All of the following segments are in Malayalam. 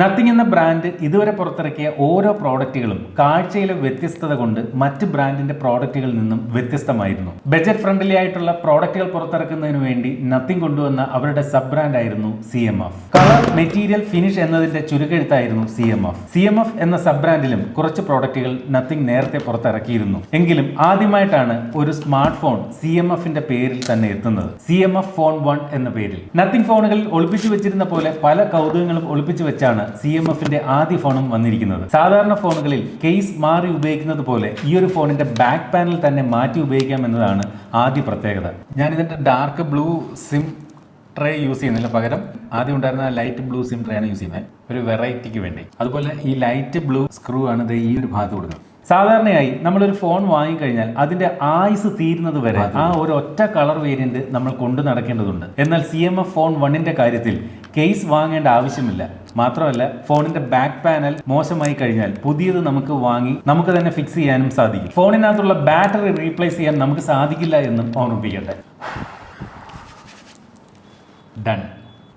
നത്തിങ് എന്ന ബ്രാൻഡ് ഇതുവരെ പുറത്തിറക്കിയ ഓരോ പ്രോഡക്റ്റുകളും കാഴ്ചയിലെ വ്യത്യസ്തത കൊണ്ട് മറ്റ് ബ്രാൻഡിന്റെ പ്രോഡക്റ്റുകളിൽ നിന്നും വ്യത്യസ്തമായിരുന്നു. ബജറ്റ് ഫ്രണ്ട്ലി ആയിട്ടുള്ള പ്രോഡക്റ്റുകൾ പുറത്തിറക്കുന്നതിന് വേണ്ടി നത്തിങ് കൊണ്ടുവന്ന അവരുടെ സബ് ബ്രാൻഡ് ആയിരുന്നു C M F colour material finish എന്നതിന്റെ ചുരുക്കെഴുത്തായിരുന്നു C M F C M F എന്ന സബ് ബ്രാൻഡിലും കുറച്ച് പ്രോഡക്റ്റുകൾ നത്തിങ് നേരത്തെ പുറത്തിറക്കിയിരുന്നു. എങ്കിലും ആദ്യമായിട്ടാണ് ഒരു സ്മാർട്ട് ഫോൺ സി എം എഫിന്റെ പേരിൽ തന്നെ എത്തുന്നത്. C M F phone one എന്ന പേരിൽ. നത്തിങ് ഫോണുകളിൽ ഒളിപ്പിച്ചു വെച്ചിരുന്ന പോലെ പല കൗതുകങ്ങളും ഒളിപ്പിച്ചു വെച്ചാണ് സി എം എഫിന്റെ ആദ്യ ഫോണും വന്നിരിക്കുന്നത്. സാധാരണ ഫോണുകളിൽ കേസ് മാറി ഉപയോഗിക്കുന്നത് പോലെ ഈ ഒരു ഫോണിന്റെ ബാക്ക് പാനൽ തന്നെ മാറ്റി ഉപയോഗിക്കാം എന്നതാണ് ആദ്യ പ്രത്യേകത. ഞാൻ ഇതിന്റെ dark blue SIM tray use ചെയ്യുന്നില്ല പകരം ആദ്യം ഉണ്ടായിരുന്ന ലൈറ്റ് ബ്ലൂ സിം ട്രേ ആണ് യൂസ് ചെയ്യുന്നത്. ഒരു വെറൈറ്റിക്ക് വേണ്ടി. അതുപോലെ ഈ ലൈറ്റ് ബ്ലൂ സ്ക്രൂ ആണ് ദേ ഈ ഒരു ഭാഗത്ത് കൊടുക്കുന്നത്. സാധാരണയായി നമ്മളൊരു ഫോൺ വാങ്ങിക്കഴിഞ്ഞാൽ അതിന്റെ ആയുസ് തീരുന്നത് വരെ ആ ഒരു ഒറ്റ കളർ വേരിയന്റ് നമ്മൾ കൊണ്ടു നടക്കേണ്ടതുണ്ട്. എന്നാൽ സി എം എഫ് ഫോൺ വണ്ണിന്റെ കാര്യത്തിൽ കേസ് വാങ്ങേണ്ട ആവശ്യമില്ല. മാത്രമല്ല ഫോണിന്റെ ബാക്ക് പാനൽ മോശമായി കഴിഞ്ഞാൽ പുതിയത് നമുക്ക് വാങ്ങി നമുക്ക് തന്നെ ഫിക്സ് ചെയ്യാനും സാധിക്കും. ഫോണിനകത്തുള്ള ബാറ്ററി റീപ്ലേസ് ചെയ്യാൻ നമുക്ക് സാധിക്കില്ല എന്നും ഓർമ്മിപ്പിക്കട്ടെ. ഡൺ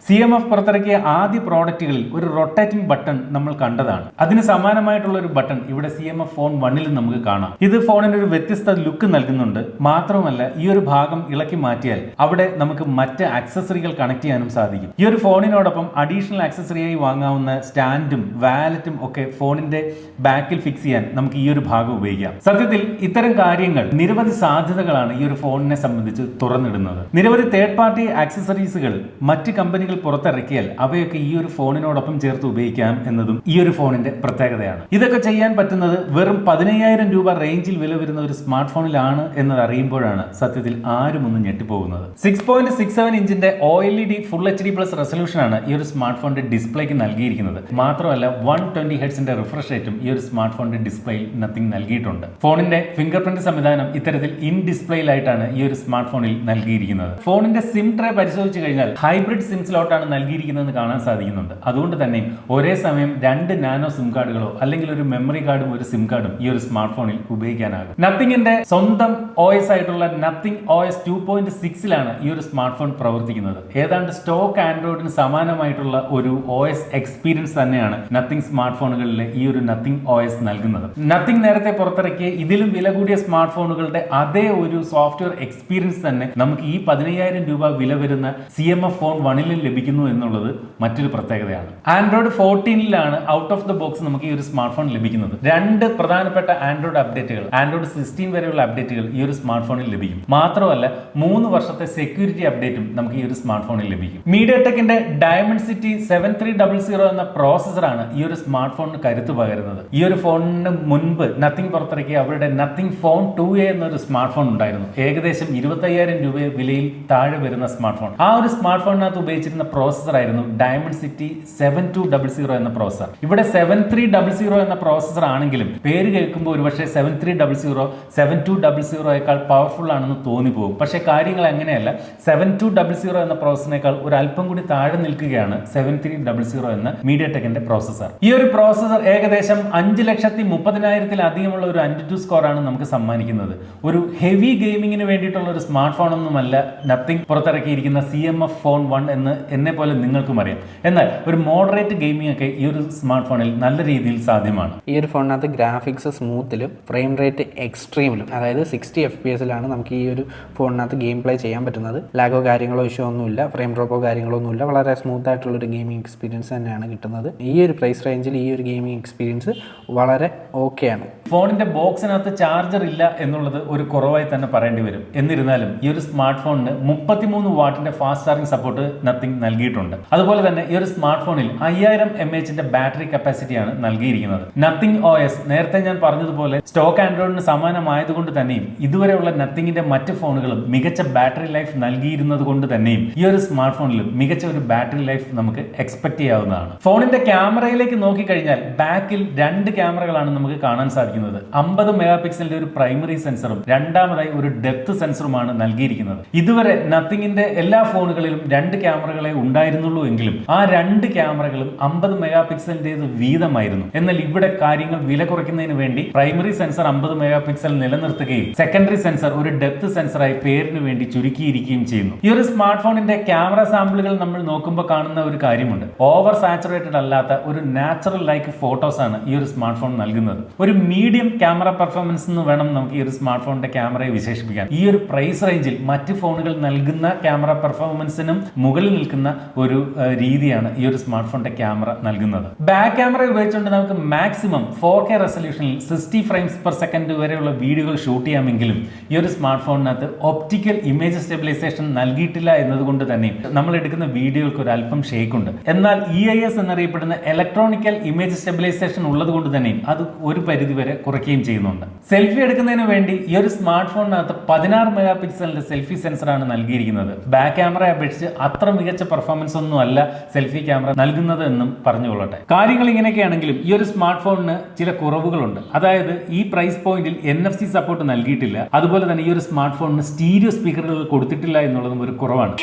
സി എം എഫ് പുറത്തിറക്കിയ ആദ്യ പ്രോഡക്റ്റുകളിൽ ഒരു റൊട്ടേറ്റിംഗ് ബട്ടൺ നമ്മൾ കണ്ടതാണ്. അതിന് സമാനമായിട്ടുള്ള ഒരു ബട്ടൺ ഇവിടെ സി എം എഫ് ഫോൺ വണ്ണിലും നമുക്ക് കാണാം. ഇത് ഫോണിന് ഒരു വ്യത്യസ്ത ലുക്ക് നൽകുന്നുണ്ട്. മാത്രമല്ല ഈ ഒരു ഭാഗം ഇളക്കി മാറ്റിയാൽ അവിടെ നമുക്ക് മറ്റ് ആക്സസറികൾ കണക്ട് ചെയ്യാനും സാധിക്കും. ഈ ഒരു ഫോണിനോടൊപ്പം അഡീഷണൽ ആക്സസറിയായി വാങ്ങാവുന്ന സ്റ്റാൻഡും വാലറ്റും ഒക്കെ ഫോണിന്റെ ബാക്കിൽ ഫിക്സ് ചെയ്യാൻ നമുക്ക് ഈ ഒരു ഭാഗം ഉപയോഗിക്കാം. സത്യത്തിൽ ഇത്തരം കാര്യങ്ങൾ നിരവധി സാധ്യതകളാണ് ഈ ഒരു ഫോണിനെ സംബന്ധിച്ച് തുറന്നിടുന്നത്. നിരവധി തേർഡ് പാർട്ടി ആക്സസറീസുകൾ മറ്റ് കമ്പനികൾ പുറത്തിറക്കിയാൽ അവയൊക്കെ ഈ ഒരു ഫോണിനോടൊപ്പം ചേർത്ത് ഉപയോഗിക്കാം എന്നതും ഈ ഒരു ഫോണിന്റെ പ്രത്യേകതയാണ്. ഇതൊക്കെ ചെയ്യാൻ പറ്റുന്നത് വെറും പതിനയ്യായിരം രൂപ റേഞ്ചിൽ വില വരുന്ന ഒരു സ്മാർട്ട് ഫോണിലാണ് എന്നത് അറിയുമ്പോഴാണ് സത്യത്തിൽ ആരും ഒന്ന് ഞെട്ടിപ്പോകുന്നത്. Six point six seven ഇഞ്ചിന്റെ O L E D full H D plus resolution ആണ് ഈ ഒരു സ്മാർട്ട് ഫോണിന്റെ ഡിസ്പ്ലേക്ക് നൽകിയിരിക്കുന്നത്. മാത്രമല്ല വൺ ട്വന്റി ഹെഡ്സിന്റെ റിഫ്രഷ് റേറ്റും ഈ ഒരു സ്മാർട്ട് ഫോണിന്റെ ഡിസ്പ്ലേയിൽ നത്തിങ് നൽകിയിട്ടുണ്ട്. ഫോണിന്റെ ഫിംഗർ പ്രിന്റ് സംവിധാനം ഇത്തരത്തിൽ ഇൻ ഡിസ്പ്ലേയിലായിട്ടാണ് ഈ ഒരു സ്മാർട്ട് ഫോണിൽ നൽകിയിരിക്കുന്നത്. ഫോണിന്റെ സിം ട്രേ പരിശോധിച്ചു കഴിഞ്ഞാൽ ഹൈബ്രിഡ് സിം സ്ലോട്ടാണ് നൽകിയിരിക്കുന്നതെന്ന് കാണാൻ സാധിക്കുന്നുണ്ട്. അതുകൊണ്ട് തന്നെ ഒരേ സമയം രണ്ട് നാനോ സിം കാർഡുകളോ അല്ലെങ്കിൽ ഒരു മെമ്മറി കാർഡും ഒരു സിം കാർഡും ഈ ഒരു സ്മാർട്ട് ഫോണിൽ ഉപയോഗിക്കാനാകും. നത്തിങ്ങിന്റെ സ്വന്തം ഒ എസ് ആയിട്ടുള്ള Nothing O S two point സിക്സിലാണ് ഈ ഒരു സ്മാർട്ട് ഫോൺ പ്രവർത്തിക്കുന്നത്. ഏതാണ്ട് സ്റ്റോക്ക് ആൻഡ്രോയിഡിന് സമാനമായിട്ടുള്ള ഒരു ഒ എസ് എക്സ്പീരിയൻസ് തന്നെയാണ് നത്തിങ് സ്മാർട്ട് ഫോണുകളിലെ ഈ ഒരു നത്തിങ് ഒ എസ് നൽകുന്നത്. നത്തിങ് നേരത്തെ പുറത്തിറക്കിയ ഇതിലും വില കൂടിയ സ്മാർട്ട് ഫോണുകളുടെ അതേ ഒരു സോഫ്റ്റ്വെയർ എക്സ്പീരിയൻസ് തന്നെ നമുക്ക് ഈ പതിനയ്യായിരം രൂപ വില വരുന്ന സി എം എഫ് ഫോൺ വണ്ണിലും ലഭിക്കുന്നു എന്നുള്ളത് മറ്റൊരു പ്രത്യേകതയാണ്. ആൻഡ്രോയിഡ് ഫോർട്ടീനിലാണ് ഔട്ട് ഓഫ് ദ ബോക്സ് നമുക്ക് ഈ ഒരു സ്മാർട്ട് ഫോൺ ലഭിക്കുന്നത്. രണ്ട് പ്രധാനപ്പെട്ട ആൻഡ്രോയിഡ് അപ്ഡേറ്റുകൾ ആൻഡ്രോയിഡ് സിക്സ്റ്റീൻ വരെയുള്ള അപ്ഡേറ്റുകൾ ഈ ഒരു സ്മാർട്ട് ഫോണിൽ ലഭിക്കും. മാത്രമല്ല മൂന്ന് വർഷത്തെ സെക്യൂരിറ്റി അപ്ഡേറ്റും നമുക്ക് ഈ ഒരു സ്മാർട്ട് ഫോണിൽ ലഭിക്കും. മീഡിയ ടെക്കിന്റെ Dimensity seven three double zero എന്ന പ്രോസസ്സറാണ് ഈ ഒരു സ്മാർട്ട് ഫോണിന് കരുത്ത് പകരുന്നത്. ഈ ഒരു ഫോണിന് മുൻപ് നത്തിങ് പുറത്തിറക്കിയ അവരുടെ നത്തിങ് ഫോൺ ടു എ എന്നൊരു സ്മാർട്ട് ഫോൺ ഉണ്ടായിരുന്നു. ഏകദേശം ഇരുപത്തയ്യായിരം രൂപ വിലയിൽ താഴെ വരുന്ന സ്മാർട്ട് ഫോൺ ആ ഒരു സ്മാർട്ട് ഫോണിനകത്ത് ഉപയോഗിച്ചിരുന്ന പ്രോസസ്സർ ആയിരുന്നു Dimensity seven two double zero എന്ന പ്രോസസർ ഇവിടെ സെവൻ ത്രീ ഡബിൾ സീറോ എന്ന പ്രോസസർ ആണെങ്കിലും പേര് കേൾക്കുമ്പോൾ ഒരുപക്ഷെ seven three double zero seven two double സീറോയേക്കാൾ powerful ആണെന്ന് തോന്നിപ്പോകും. പക്ഷേ കാര്യങ്ങൾ അങ്ങനെയല്ല. സെവൻ ടു ഡബിൾ സീറോ എന്ന പ്രോസസ്സിനേക്കാൾ ഒരു അല്പം കൂടി താഴെ നിൽക്കുകയാണ് സെവൻ ത്രീ ഡബിൾ സീറോ എന്ന മീഡിയ ടെക്കിന്റെ പ്രോസസ്സർ ഈ ഒരു പ്രോസസർ ഏകദേശം അഞ്ച് ലക്ഷത്തി മുപ്പതിനായിരത്തിലധികമുള്ള ഒരു അഞ്ച് ടു സ്കോർ ആണ് നമുക്ക് സമ്മാനിക്കുന്നത്. ഒരു ഹെവി ഗെയിമിങ്ങിന് വേണ്ടിയിട്ടുള്ള ഒരു സ്മാർട്ട് ഫോൺ ഒന്നുമല്ല. Nothing പുറത്തിറക്കിയിരിക്കുന്ന C M F phone one എന്ന് എന്നെ പോലെ നിങ്ങൾക്കും അറിയാം. എന്നാൽ ഒരു മോഡറേറ്റ് ഗെയിമിംഗ് ഒക്കെ ഈ ഒരു സ്മാർട്ട് ഫോണിൽ നല്ല രീതിയിൽ സാധ്യമാണ്. ഈ ഒരു ഫോണിനകത്ത് ഗ്രാഫിക്സ് സ്മൂത്തിലും ഫ്രെയിം റേറ്റ് എക്സ്ട്രീമിലും അതായത് സിക്സ്റ്റി എഫ് പി എസിലാണ് നമുക്ക് ഈ ഒരു ഫോണിനകത്ത് ഗെയിം പ്ലേ ചെയ്യാൻ പറ്റുന്നത്. ലാഗോ കാര്യങ്ങളോ ഇഷ്യൂ ഒന്നുമില്ല ഫ്രെയിം ഡ്രോപ്പോ കാര്യങ്ങളോ ഒന്നുമില്ല വളരെ സ്മൂത്ത് ആയിട്ടുള്ള ഒരു ഗെയിമിംഗ് എക്സ്പീരിയൻസ് തന്നെയാണ് കിട്ടുന്നത്. ഈ ഒരു പ്രൈസ് റേഞ്ചിൽ ഈ ഒരു ഗെയിമിംഗ് എക്സ്പീരിയൻസ് വളരെ ഓക്കെയാണ് ഫോണിന്റെ ബോക്സിനകത്ത് ചാർജർ ഇല്ല എന്നുള്ളത് ഒരു കുറവായി തന്നെ പറയേണ്ടി വരും. എന്നിരുന്നാലും ഈ ഒരു സ്മാർട്ട് ഫോണിന് മുപ്പത്തിമൂന്ന് വാട്ടിന്റെ ഫാസ്റ്റ് ചാർജിംഗ് സപ്പോർട്ട് നത്തിങ് നൽകിയിട്ടുണ്ട്. അതുപോലെ തന്നെ ഈ ഒരു സ്മാർട്ട് ഫോണിൽ അയ്യായിരം എം എച്ചിന്റെ ബാറ്ററി കപ്പാസിറ്റിയാണ് നൽകിയിരിക്കുന്നത്. നത്തിങ് ഒ എസ് നേരത്തെ ഞാൻ പറഞ്ഞതുപോലെ സ്റ്റോക്ക് ആൻഡ്രോയിഡിന് സമാനമായതുകൊണ്ട് തന്നെയും ഇതുവരെയുള്ള നത്തിങ്ങിന്റെ മറ്റ് ഫോണുകളും മികച്ച ബാറ്ററി ലൈഫ് നൽകിയിരുന്നത് കൊണ്ട് തന്നെയും ഈ ഒരു സ്മാർട്ട് ഫോണിലും മികച്ച ഒരു ബാറ്ററി ലൈഫ് നമുക്ക് എക്സ്പെക്ട് ചെയ്യാവുന്നതാണ്. ഫോണിന്റെ ക്യാമറയിലേക്ക് നോക്കിക്കഴിഞ്ഞാൽ ബാക്കിൽ രണ്ട് ക്യാമറകളാണ് നമുക്ക് കാണാൻ സാധിക്കുന്നത്. അമ്പത് മെഗാ പിക്സലിന്റെ ഒരു പ്രൈമറി സെൻസറും രണ്ടാമതായി ഒരു ഡെപ്ത് സെൻസറുമാണ് നൽകിയിരിക്കുന്നത്. ഇതുവരെ നത്തിങ്ങിന്റെ എല്ലാ ഫോണുകളിലും രണ്ട് ക്യാമറകളെ ക്യാമറകളെ ഉണ്ടായിരുന്നുള്ളൂ എങ്കിലും ആ രണ്ട് ക്യാമറകളും അമ്പത് മെഗാ പിക്സലിന്റേത് വീതമായിരുന്നു. എന്നാൽ ഇവിടെ കാര്യങ്ങൾ വില കുറയ്ക്കുന്നതിന് വേണ്ടി പ്രൈമറി സെൻസർ അമ്പത് മെഗാ പിക്സൽ നിലനിർത്തുകയും സെക്കൻഡറി സെൻസർ ഒരു ഡെപ്ത് സെൻസറായി പേരിന് വേണ്ടി ചുരുക്കിയിരിക്കുകയും ചെയ്യുന്നു. ഈ ഒരു സ്മാർട്ട് ഫോണിന്റെ ക്യാമറ സാമ്പിളുകൾ നമ്മൾ നോക്കുമ്പോൾ കാണുന്ന ഒരു കാര്യമുണ്ട്. ഓവർ സാച്ചുറേറ്റഡ് അല്ലാത്ത ഒരു നാച്ചുറൽ ലൈക്ക് ഫോട്ടോസ് ആണ് ഈ ഒരു സ്മാർട്ട് ഫോൺ നൽകുന്നത്. ഒരു മീഡിയം ക്യാമറ പെർഫോമൻസ് എന്ന് വേണം നമുക്ക് ഈ ഒരു സ്മാർട്ട് ഫോണിന്റെ ക്യാമറയെ വിശേഷിപ്പിക്കാൻ. ഈ ഒരു പ്രൈസ് റേഞ്ചിൽ മറ്റ് ഫോണുകൾ നൽകുന്ന ക്യാമറ പെർഫോമൻസിനും മുകളിൽ നിൽക്കുന്ന ഒരു രീതിയാണ് ഈ ഒരു സ്മാർട്ട് ഫോണിന്റെ ക്യാമറ നൽകുന്നത്. ബാക്ക് ക്യാമറ ഉപയോഗിച്ചുകൊണ്ട് നമുക്ക് മാക്സിമം ഫോർ കെ റെസൊല്യൂഷനിൽ സിക്സ്റ്റി ഫ്രെയിംസ് പെർ സെക്കൻഡ് വരെയുള്ള വീഡിയോകൾ ഷൂട്ട് ചെയ്യാമെങ്കിലും ഈ ഒരു സ്മാർട്ട് ഫോണിനകത്ത് ഒപ്റ്റിക്കൽ ഇമേജ് സ്റ്റെബിലൈസേഷൻ നൽകിയിട്ടില്ല എന്നതുകൊണ്ട് തന്നെ നമ്മൾ എടുക്കുന്ന വീഡിയോകൾക്ക് ഒരു അല്പം ഷേക്ക് ഉണ്ട്. എന്നാൽ ഇ ഐ എസ് എന്നറിയപ്പെടുന്ന ഇലക്ട്രോണിക്കൽ ഇമേജ് സ്റ്റെബിലൈസേഷൻ ഉള്ളത് കൊണ്ട് തന്നെ അത് ഒരു പരിധി വരെ കുറയ്ക്കുകയും ചെയ്യുന്നുണ്ട്. സെൽഫി എടുക്കുന്നതിന് വേണ്ടി ഈ ഒരു സ്മാർട്ട് ഫോണിനകത്ത് പതിനാറ് മെഗാ പിക്സലിന്റെ സെൽഫി സെൻസറാണ് നൽകിയിരിക്കുന്നത്. ബാക്ക് ക്യാമറയെ അപേക്ഷിച്ച് അത്ര മികച്ച പെർഫോമൻസ് ഒന്നും അല്ല സെൽഫി ക്യാമറ നൽകുന്നത് എന്നും പറഞ്ഞുകൊള്ളട്ടെ. കാര്യങ്ങൾ ഇങ്ങനെയൊക്കെയാണെങ്കിലും ഈ ഒരു സ്മാർട്ട് ഫോണിന് ചില കുറവുകളുണ്ട്. അതായത് ഈ പ്രൈസ് പോയിന്റിൽ എൻ എഫ് സി സപ്പോർട്ട് നൽകിയിട്ടില്ല. അതുപോലെ തന്നെ ഈ ഒരു സ്മാർട്ട് ഫോണിന് സ്റ്റീരിയോ സ്പീക്കറുകൾ കൊടുത്തിട്ടില്ല എന്നുള്ളതും ഒരു കുറവാണ്.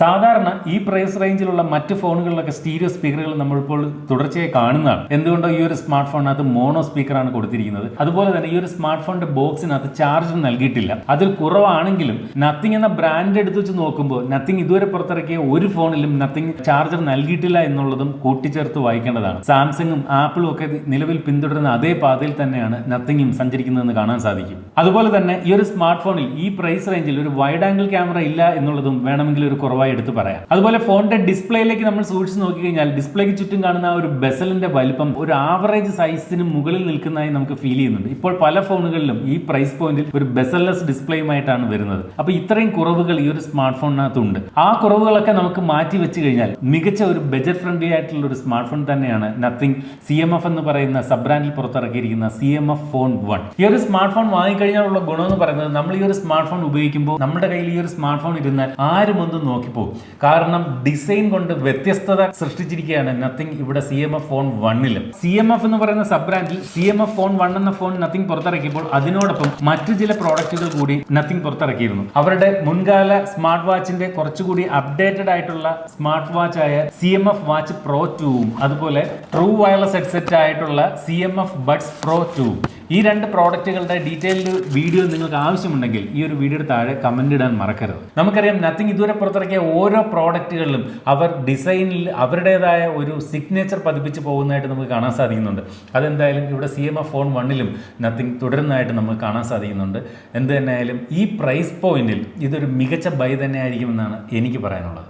സാധാരണ ഈ പ്രൈസ് റേഞ്ചിലുള്ള മറ്റ് ഫോണുകളിലൊക്കെ സ്റ്റീരിയോ സ്പീക്കറുകൾ നമ്മളിപ്പോൾ തുടർച്ചയായി കാണുന്നതാണ്. എന്തുകൊണ്ടോ ഈ ഒരു സ്മാർട്ട് ഫോണിനകത്ത് മോണോ സ്പീക്കറാണ് കൊടുത്തിരിക്കുന്നത്. അതുപോലെ തന്നെ ഈ ഒരു സ്മാർട്ട് ഫോണിന്റെ ബോക്സിനകത്ത് ചാർജ് നൽകിയിട്ടില്ല. അതിൽ കുറവാണെങ്കിലും നത്തിങ് എന്ന ബ്രാൻഡ് എടുത്ത് വെച്ച് നോക്കുമ്പോൾ നത്തിങ് ഇതുവരെ പുറത്തിറക്കിയ ഒരു ഫോണിലും നത്തിങ് ചാർജർ നൽകിയിട്ടില്ല എന്നുള്ളതും കൂട്ടിച്ചേർത്ത് വായിക്കേണ്ടതാണ്. സാംസങ്ങും ആപ്പിളും ഒക്കെ നിലവിൽ പിന്തുടരുന്ന അതേ പാതയിൽ തന്നെയാണ് നത്തിങ്ങും സഞ്ചരിക്കുന്നതെന്ന് കാണാൻ സാധിക്കും. അതുപോലെ തന്നെ ഈ ഒരു സ്മാർട്ട് ഫോണിൽ ഈ പ്രൈസ് റേഞ്ചിൽ ഒരു വൈഡ് ആംഗിൾ ക്യാമറ ഇല്ല എന്നുള്ളതും വേണമെങ്കിൽ ഒരു കുറവായി എടുത്ത് പറയാം. അതുപോലെ ഫോണിന്റെ ഡിസ്പ്ലേയിലേക്ക് നമ്മൾ സൂക്ഷിച്ച് നോക്കിക്കഴിഞ്ഞാൽ ഡിസ്പ്ലേക്ക് ചുറ്റും കാണുന്ന ഒരു ബെസലിന്റെ വലിപ്പം ഒരു ആവറേജ് സൈസിന് മുകളിൽ നിൽക്കുന്നതായി നമുക്ക് ഫീൽ ചെയ്യുന്നുണ്ട്. ഇപ്പോൾ പല ഫോണുകളിലും ഈ പ്രൈസ് പോയിന്റിൽ ഒരു ബെസൽലെസ് ഡിസ്പ്ലേയുമായിട്ടാണ് വരുന്നത്. അപ്പൊ ഇത്രയും കുറവുകൾ ഈ ഒരു സ്മാർട്ട് ഫോണിനകത്തുണ്ട് ആ കുറവുകളൊക്കെ നമുക്ക് മാറ്റി വെച്ച് കഴിഞ്ഞാൽ മികച്ച ഒരു ബജറ്റ് ഫ്രണ്ട്ലി ആയിട്ടുള്ള ഒരു സ്മാർട്ട് ഫോൺ തന്നെയാണ് നത്തിങ് സി എം എഫ് എന്ന് പറയുന്ന സബ് ബ്രാൻഡിൽ പുറത്തിറക്കിയിരിക്കുന്ന C M F phone one ഈ ഒരു സ്മാർട്ട് ഫോൺ വാങ്ങിക്കഴിഞ്ഞാലുള്ള ഗുണം എന്ന് പറയുന്നത് നമ്മൾ ഈ ഒരു സ്മാർട്ട് ഫോൺ ഉപയോഗിക്കുമ്പോൾ നമ്മുടെ കയ്യിൽ ഈ ഒരു സ്മാർട്ട് ഫോൺ ഇരുന്നാൽ ആരും ഒന്ന് നോക്കിപ്പോകും കാരണം ഡിസൈൻ കൊണ്ട് വ്യത്യസ്തത സൃഷ്ടിച്ചിരിക്കുകയാണ് നത്തിങ് ഇവിടെ സി എം എഫ് ഫോൺ വണ്ണിലും സി എം എഫ് എന്ന് പറയുന്ന സബ് ബ്രാൻഡിൽ C M F phone one എന്ന ഫോൺ നത്തിങ് പുറത്തിറക്കിയപ്പോൾ അതിനോടൊപ്പം മറ്റു ചില പ്രോഡക്റ്റുകൾ കൂടി നത്തിങ് പുറത്തിറക്കിയിരുന്നു. അവരുടെ മുൻകാല സ്മാർട്ട് വാച്ചിന്റെ കുറച്ചുകൂടി അപ്ഡേറ്റഡ് ആയിട്ടുള്ള സ്മാർട്ട് വാച്ച് ആയ C M F watch pro ടൂവും അതുപോലെ ട്രൂ വയർലെസ് ഹെഡ്സെറ്റ് ആയിട്ടുള്ള C M F buds pro two ഈ രണ്ട് പ്രോഡക്റ്റുകളുടെ ഡീറ്റെയിൽഡ് വീഡിയോ നിങ്ങൾക്ക് ആവശ്യമുണ്ടെങ്കിൽ ഈ ഒരു വീഡിയോയുടെ താഴെ കമന്റ് ഇടാൻ മറക്കരുത്. നമുക്കറിയാം നത്തിങ് ഇതുവരെ പുറത്തിറക്കിയ ഓരോ പ്രോഡക്റ്റുകളിലും അവർ ഡിസൈനിൽ അവരുടേതായ ഒരു സിഗ്നേച്ചർ പതിപ്പിച്ച് പോകുന്നതായിട്ട് നമുക്ക് കാണാൻ സാധിക്കുന്നുണ്ട്. അതെന്തായാലും ഇവിടെ സി എം എഫ് ഫോൺ വണ്ണിലും നത്തിങ് തുടരുന്നതായിട്ട് നമുക്ക് കാണാൻ സാധിക്കുന്നുണ്ട്. എന്ത് തന്നെയായാലും ഈ പ്രൈസ് പോയിന്റിൽ ഇതൊരു മികച്ച ബൈ തന്നെയായിരിക്കുമെന്നാണ് എനിക്ക് പറയാനുള്ളത്.